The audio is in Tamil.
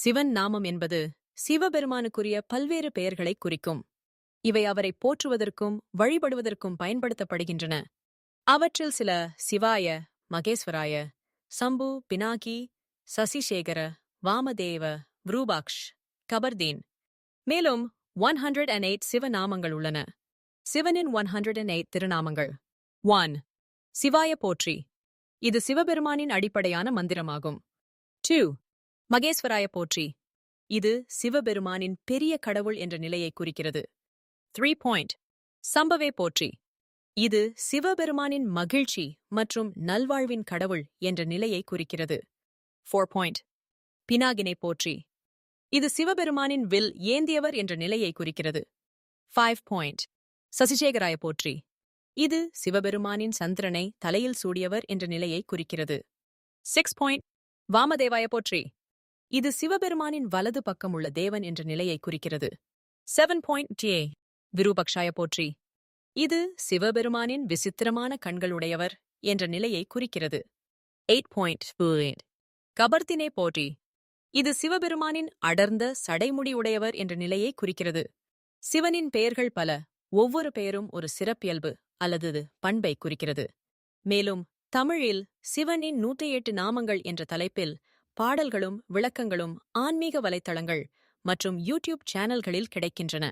சிவன் நாமம் என்பது சிவபெருமானுக்குரிய பல்வேறு பெயர்களைக் குறிக்கும். இவை அவரை போற்றுவதற்கும் வழிபடுவதற்கும் பயன்படுத்தப்படுகின்றன. அவற்றில் சில சிவாய மகேஸ்வராய சம்பு பினாகி சசிசேகர வாமதேவ விரூபாக்ஷ் கபர்தீன். மேலும் ஒன் ஹண்ட்ரட் அண்ட் எயிட் சிவநாமங்கள் உள்ளன. சிவனின் ஒன் ஹண்ட்ரட் அண்ட் எயிட் திருநாமங்கள். ஒன். சிவாய போற்றி. இது சிவபெருமானின் அடிப்படையான மந்திரமாகும். டூ. மகேஸ்வராய போற்றி. இது சிவபெருமானின் பெரிய கடவுள் என்ற நிலையை குறிக்கிறது. த்ரீ பாயிண்ட் சம்பவே போற்றி. இது சிவபெருமானின் மகிழ்ச்சி மற்றும் நல்வாழ்வின் கடவுள் என்ற நிலையை குறிக்கிறது. ஃபோர் பாயிண்ட் பினாகினை போற்றி. இது சிவபெருமானின் வில் ஏந்தியவர் என்ற நிலையை குறிக்கிறது. ஃபைவ் பாயிண்ட் சசிசேகராய போற்றி. இது சிவபெருமானின் சந்திரனை தலையில் சூடியவர் என்ற நிலையை குறிக்கிறது. சிக்ஸ் பாயிண்ட் வாமதேவாய போற்றி. இது சிவபெருமானின் வலது பக்கம் உள்ள தேவன் என்ற நிலையை குறிக்கிறது. செவன் பாயிண்ட் ஜே விருபக்ஷாய போற்றி. இது சிவபெருமானின் விசித்திரமான கண்களுடையவர் என்ற நிலையை குறிக்கிறது. எயிட் பாயிண்ட் கபர்த்தினே போற்றி. இது சிவபெருமானின் அடர்ந்த சடைமுடி உடையவர் என்ற நிலையை குறிக்கிறது. சிவனின் பெயர்கள் பல. ஒவ்வொரு பெயரும் ஒரு சிறப்பியல்பு அல்லது பண்பை குறிக்கிறது. மேலும் தமிழில் சிவனின் நூற்றி எட்டு நாமங்கள் என்ற தலைப்பில் பாடல்களும் விளக்கங்களும் ஆன்மீக வலைத்தளங்கள் மற்றும் யூடியூப் சேனல்களில் கிடைக்கின்றன.